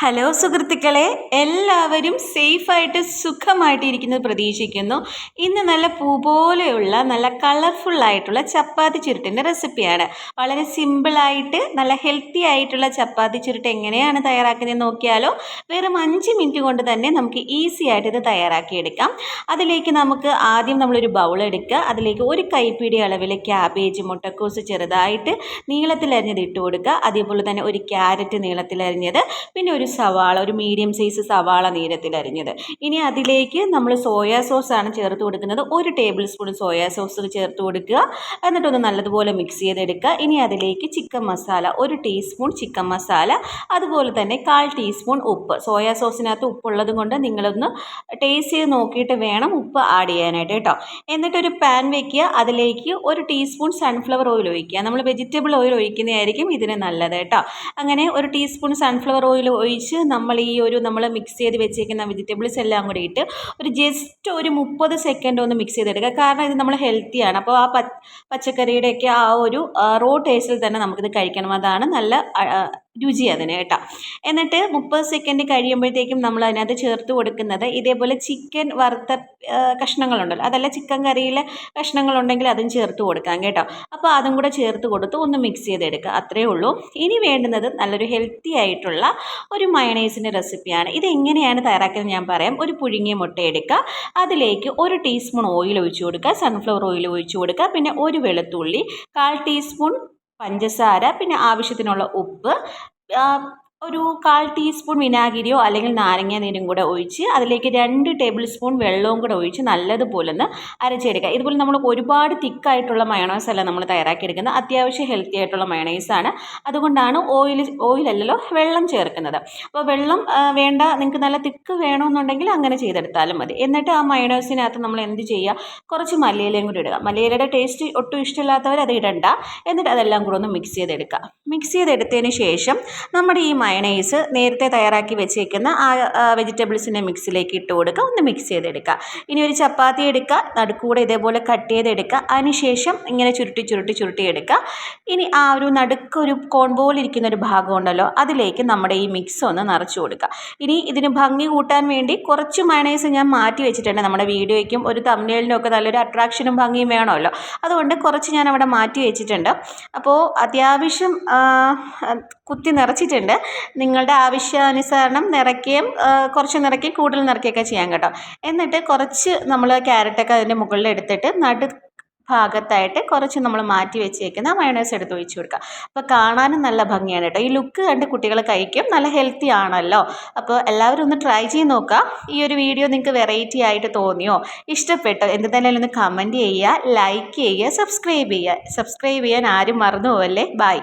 Hello സുഹൃത്തുക്കളെ എല്ലാവരും സേഫായിട്ട് സുഖമായിട്ട് ഇരിക്കുന്നത് പ്രതീക്ഷിക്കുന്നു. ഇന്ന് നല്ല പൂ പോലെയുള്ള നല്ല കളർഫുള്ളായിട്ടുള്ള ചപ്പാത്തി ചുരുട്ടിന്റെ റെസിപ്പിയാണ് വളരെ സിമ്പിളായിട്ട് നല്ല ഹെൽത്തി ആയിട്ടുള്ള ചപ്പാത്തി ചുരുട്ട് എങ്ങനെയാണ് തയ്യാറാക്കുന്നത് നോക്കിയാലോ വെറും അഞ്ച് മിനിറ്റ് കൊണ്ട് തന്നെ നമുക്ക് ഈസി ആയിട്ട് ഇത് തയ്യാറാക്കിയെടുക്കാം. അതിലേക്ക് നമുക്ക് ആദ്യം നമ്മളൊരു ബൗൾ എടുക്കുക. അതിലേക്ക് ഒരു കൈപ്പിടി അളവിൽ ക്യാബേജ് മുട്ടക്കോസ് ചെറുതായിട്ട് നീളത്തിലരിഞ്ഞത് ഇട്ട് കൊടുക്കുക. അതേപോലെ തന്നെ ഒരു ക്യാരറ്റ് നീളത്തിലരിഞ്ഞത് പിന്നെ ഒരു സവാള ഒരു മീഡിയം സൈസ് സവാള നീരത്തിൽ അരിഞ്ഞത്. ഇനി അതിലേക്ക് നമ്മൾ സോയാ സോസ് ആണ് ചേർത്ത് കൊടുക്കുന്നത്. ഒരു ടേബിൾ സ്പൂൺ സോയാ സോസ് ചേർത്ത് കൊടുക്കുക. എന്നിട്ടൊന്ന് നല്ലതുപോലെ മിക്സ് ചെയ്തെടുക്കുക. ഇനി അതിലേക്ക് ചിക്കൻ മസാല ഒരു ടീസ്പൂൺ ചിക്കൻ മസാല അതുപോലെ തന്നെ കാൽ ടീസ്പൂൺ ഉപ്പ്. സോയാ സോസിനകത്ത് ഉപ്പുള്ളത് കൊണ്ട് നിങ്ങളൊന്ന് ടേസ്റ്റ് ചെയ്ത് നോക്കിയിട്ട് വേണം ഉപ്പ് ആഡ് ചെയ്യാനായിട്ട് കേട്ടോ. എന്നിട്ടൊരു പാൻ വെക്കുക. അതിലേക്ക് ഒരു ടീസ്പൂൺ സൺഫ്ലവർ ഓയിൽ ഒഴിക്കുക. നമ്മൾ വെജിറ്റബിൾ ഓയിൽ ഒഴിക്കുന്നതായിരിക്കും ഇതിന് നല്ലത് കേട്ടോ. അങ്ങനെ ഒരു ടീസ്പൂൺ സൺഫ്ലവർ ഓയിൽ ഒഴിച്ച് നമ്മൾ ഈ ഒരു നമ്മൾ മിക്സ് ചെയ്ത് വെച്ചേക്കുന്ന വെജിറ്റബിൾസ് എല്ലാം കൂടി ഇട്ട് ഒരു ജസ്റ്റ് ഒരു മുപ്പത് സെക്കൻഡ് ഒന്ന് മിക്സ് ചെയ്തെടുക്കുക. കാരണം ഇത് നമ്മൾ ഹെൽത്തിയാണ് അപ്പോൾ ആ പച്ചക്കറിയുടെയൊക്കെ ആ ഒരു റോ ടേസ്റ്റിൽ തന്നെ നമുക്കിത് കഴിക്കണം. അതാണ് നല്ല രുചി അതിന് കേട്ടോ. എന്നിട്ട് മുപ്പത് സെക്കൻഡ് കഴിയുമ്പോഴത്തേക്കും നമ്മൾ അതിനകത്ത് ചേർത്ത് കൊടുക്കുന്നത് ഇതേപോലെ ചിക്കൻ വറുത്ത കഷ്ണങ്ങളുണ്ടല്ലോ. അതല്ല ചിക്കൻ കറിയിലെ കഷ്ണങ്ങളുണ്ടെങ്കിൽ അതും ചേർത്ത് കൊടുക്കാം കേട്ടോ. അപ്പോൾ അതും കൂടെ ചേർത്ത് കൊടുത്ത് ഒന്ന് മിക്സ് ചെയ്തെടുക്കുക. അത്രയേ ഉള്ളൂ. ഇനി വേണ്ടുന്നത് നല്ലൊരു ഹെൽത്തി ആയിട്ടുള്ള ഒരു മയണൈസിന്റെ റെസിപ്പിയാണ് ഇത് എങ്ങനെയാണ് തയ്യാറാക്കുന്നത് ഞാൻ പറയാം. ഒരു പുഴുങ്ങിയ മുട്ട എടുക്കുക. അതിലേക്ക് ഒരു ടീസ്പൂൺ ഓയിൽ ഒഴിച്ചു കൊടുക്കുക. സൺഫ്ലവർ ഓയിൽ ഒഴിച്ചു കൊടുക്കുക. പിന്നെ ഒരു വെളുത്തുള്ളി കാൽ ടീസ്പൂൺ പഞ്ചസാര പിന്നെ ആവശ്യത്തിനുള്ള ഉപ്പ് ഒരു കാൽ ടീസ്പൂൺ വിനാഗിരിയോ അല്ലെങ്കിൽ നാരങ്ങ നീരും കൂടെ ഒഴിച്ച് അതിലേക്ക് രണ്ട് ടേബിൾ സ്പൂൺ വെള്ളവും കൂടെ ഒഴിച്ച് നല്ലതുപോലെ ഒന്ന് അരച്ചെടുക്കുക. ഇതുപോലെ നമ്മൾ ഒരുപാട് തിക്കായിട്ടുള്ള മയണൈസ് അല്ല നമ്മൾ തയ്യാറാക്കിയെടുക്കുന്നത്. അത്യാവശ്യം ഹെൽത്തി ആയിട്ടുള്ള മയണൈസാണ് അതുകൊണ്ടാണ് ഓയിൽ ഓയിലല്ലല്ലോ വെള്ളം ചേർക്കുന്നത്. അപ്പോൾ വെള്ളം വേണ്ട നിങ്ങൾക്ക് നല്ല തിക്ക് വേണമെന്നുണ്ടെങ്കിൽ അങ്ങനെ ചെയ്തെടുത്താലും മതി. എന്നിട്ട് ആ മയണൈസിനകത്ത് നമ്മൾ എന്ത് ചെയ്യുക? കുറച്ച് മല്ലിയിലയും കൂടി ഇടുക. മല്ലിയിലയുടെ ടേസ്റ്റ് ഒട്ടും ഇഷ്ടമില്ലാത്തവർ അത് ഇടണ്ട. എന്നിട്ട് അതെല്ലാം കൂടെ ഒന്ന് മിക്സ് ചെയ്തെടുക്കുക. മിക്സ് ചെയ്തെടുത്തതിന് ശേഷം നമ്മുടെ ഈ മയണൈസ് നേരത്തെ തയ്യാറാക്കി വെച്ചേക്കുന്ന ആ വെജിറ്റബിൾസിന്റെ മിക്സിലേക്ക് ഇട്ട് കൊടുക്കുക. ഒന്ന് മിക്സ് ചെയ്തെടുക്കുക. ഇനി ഒരു ചപ്പാത്തി എടുക്കുക. നടുക്കൂടെ ഇതേപോലെ കട്ട് ചെയ്തെടുക്കുക. അതിനുശേഷം ഇങ്ങനെ ചുരുട്ടി ചുരുട്ടി ചുരുട്ടി എടുക്കുക. ഇനി ആ ഒരു നടുക്ക് ഒരു കോൺ പോലെ ഇരിക്കുന്ന ഒരു ഭാഗം ഉണ്ടല്ലോ അതിലേക്ക് നമ്മുടെ ഈ മിക്സ് ഒന്ന് നിറച്ച് കൊടുക്കുക. ഇനി ഇതിന് ഭംഗി കൂട്ടാൻ വേണ്ടി കുറച്ച് മയണൈസ് ഞാൻ മാറ്റി വെച്ചിട്ടുണ്ട്. നമ്മുടെ വീഡിയോയ്ക്കും ഒരു തമ്മിലിനും ഒക്കെ നല്ലൊരു അട്രാക്ഷനും ഭംഗിയും വേണമല്ലോ. അതുകൊണ്ട് കുറച്ച് ഞാൻ അവിടെ മാറ്റി വെച്ചിട്ടുണ്ട്. അപ്പോൾ അത്യാവശ്യം കുത്തി നിറച്ചിട്ടുണ്ട്. നിങ്ങളുടെ ആവശ്യാനുസരണം നിറയ്ക്കുകയും കുറച്ച് നിറയ്ക്കുകയും കൂടുതൽ നിറയ്ക്കുകയൊക്കെ ചെയ്യാം കേട്ടോ. എന്നിട്ട് കുറച്ച് നമ്മൾ ക്യാരറ്റൊക്കെ അതിന്റെ മുകളിൽ എടുത്തിട്ട് നടു ഭാഗത്തായിട്ട് കുറച്ച് നമ്മൾ മാറ്റി വെച്ചേക്കുന്ന മയണൈസ് എടുത്ത് ഒഴിച്ചു കൊടുക്കുക. അപ്പോൾ കാണാനും നല്ല ഭംഗിയാണ് കേട്ടോ. ഈ ലുക്ക് കണ്ട് കുട്ടികൾ കഴിക്കും. നല്ല ഹെൽത്തി ആണല്ലോ. അപ്പോൾ എല്ലാവരും ഒന്ന് ട്രൈ ചെയ്ത് നോക്കുക. ഈ ഒരു വീഡിയോ നിങ്ങൾക്ക് വെറൈറ്റി ആയിട്ട് തോന്നിയോ ഇഷ്ടപ്പെട്ടോ എന്ത് തന്നെയാലും ഒന്ന് കമന്റ് ചെയ്യുക ലൈക്ക് ചെയ്യുക സബ്സ്ക്രൈബ് ചെയ്യുക. സബ്സ്ക്രൈബ് ചെയ്യാൻ ആരും മറന്നു പോവല്ലേ? ബൈ